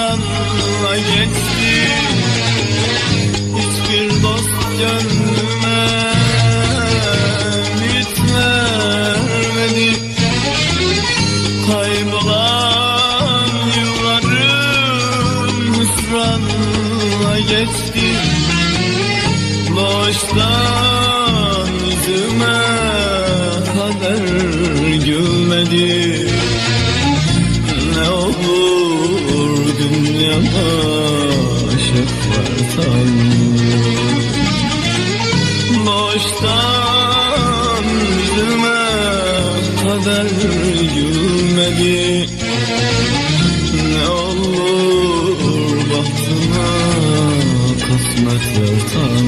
canla geçti Hiçbir dost gönlüme ümit vermedi. Kaybolan yıllarım hüsranla geçti Doğuştan yüzüme kader gülmedi. Boştan üzülme kader gülmedi. Ne olur bahtına kısmet versen